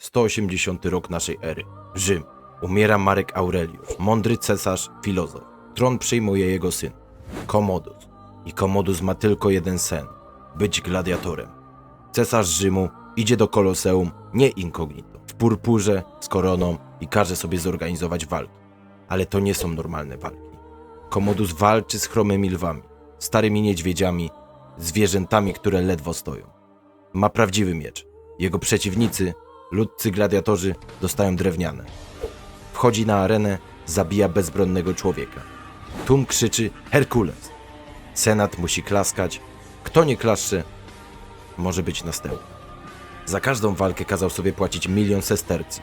180 rok naszej ery. Rzym. Umiera Marek Aureliusz, mądry cesarz, filozof. Tron przyjmuje jego syn, Komodus. I Komodus ma tylko jeden sen być gladiatorem. Cesarz Rzymu idzie do Koloseum nie incognito, w purpurze, z koroną i każe sobie zorganizować walki. Ale to nie są normalne walki. Komodus walczy z chromymi lwami, starymi niedźwiedziami, zwierzętami, które ledwo stoją. Ma prawdziwy miecz. Jego przeciwnicy, ludcy gladiatorzy, dostają drewniane. Wchodzi na arenę, zabija bezbronnego człowieka. Tłum krzyczy Herkules. Senat musi klaskać. Kto nie klaszcze, może być następny. Za każdą walkę kazał sobie płacić milion sestercji.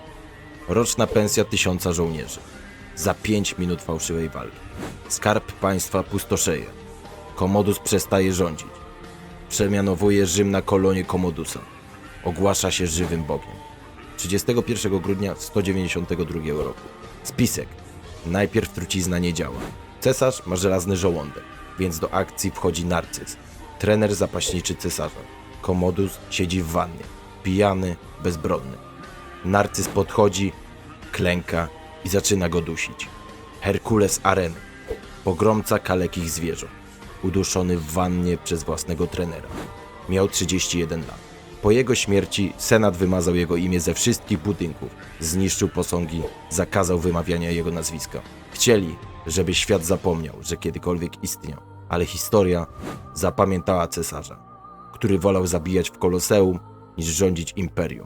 Roczna pensja tysiąca żołnierzy. Za pięć minut fałszywej walki. Skarb państwa pustoszeje. Komodus przestaje rządzić. Przemianowuje Rzym na kolonię Komodusa. Ogłasza się żywym bogiem. 31 grudnia 192 roku. Spisek. Najpierw trucizna nie działa. Cesarz ma żelazny żołądek, więc do akcji wchodzi Narcyz, trener zapaśniczy cesarza. Komodus siedzi w wannie, pijany, bezbronny. Narcyz podchodzi, klęka i zaczyna go dusić. Herkules areny, pogromca kalekich zwierząt, uduszony w wannie przez własnego trenera. Miał 31 lat. Po jego śmierci Senat wymazał jego imię ze wszystkich budynków, zniszczył posągi, zakazał wymawiania jego nazwiska. Chcieli, żeby świat zapomniał, że kiedykolwiek istniał, ale historia zapamiętała cesarza, który wolał zabijać w koloseum niż rządzić imperium.